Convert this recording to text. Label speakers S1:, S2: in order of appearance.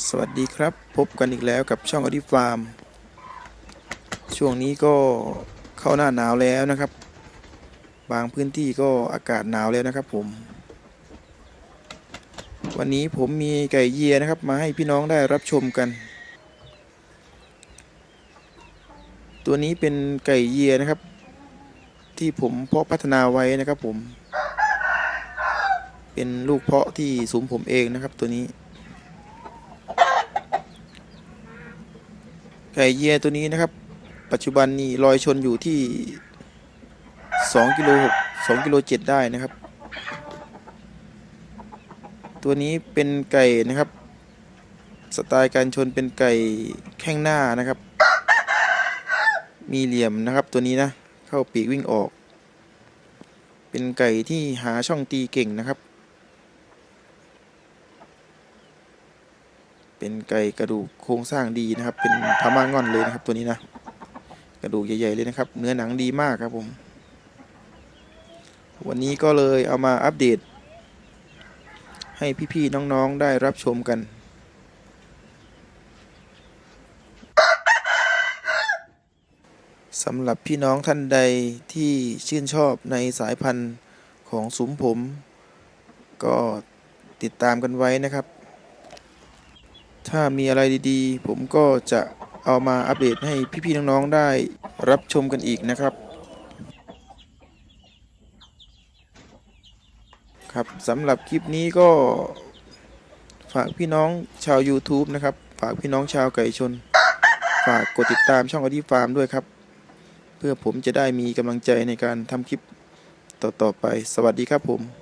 S1: สวัสดีครับ พบกันอีกแล้วกับช่องอดิฟาร์ม ช่วงนี้ก็เข้าหน้าหนาวแล้วนะครับ บางพื้นที่ก็อากาศหนาวแล้วนะครับผม วันนี้ผมมีไก่เยียนะครับ มาให้พี่น้องได้รับชมกัน ตัวนี้เป็นไก่เยียนะครับ ที่ผมเพาะพัฒนาไว้นะครับผม เป็นลูกเพาะที่สูมผมเองนะครับตัวนี้ ไก่เยียตัวนี้นะครับ ปัจจุบันนี้ลอยชนอยู่ที่2กิโล6 2กิโล7ได้นะครับ ตัวนี้เป็นไก่นะครับ สไตล์การชนเป็นไก่แข้งหน้านะครับ มีเหลี่ยมนะครับตัวนี้นะ เข้าปีกวิ่งออก เป็นไก่ที่หาช่องตีเก่งนะครับ เป็นไก่กระดูกโครงสร้างดีนะครับ เป็นพม่างอนเลยนะครับตัวนี้นะ กระดูกใหญ่ๆเลยนะครับ เนื้อหนังดีมากครับผม วันนี้ก็เลยเอามาอัปเดต ให้พี่ๆน้องๆได้รับชมกันสำหรับพี่น้องท่านใดที่ชื่นชอบในสายพันธุ์ของสุมผม ก็ติดตามกันไว้นะครับ ถ้ามีอะไรดีๆ ผมก็จะเอามาอัปเดตให้พี่ๆน้องๆได้รับชมกันอีกนะครับ ครับสำหรับคลิปนี้ก็ฝากพี่น้องชาว YouTube นะครับ ฝากพี่น้องชาวไก่ชน ฝากกดติดตามช่องอดีฟาร์มด้วยครับ เพื่อผมจะได้มีกำลังใจในการทำคลิปต่อๆไป สวัสดีครับผม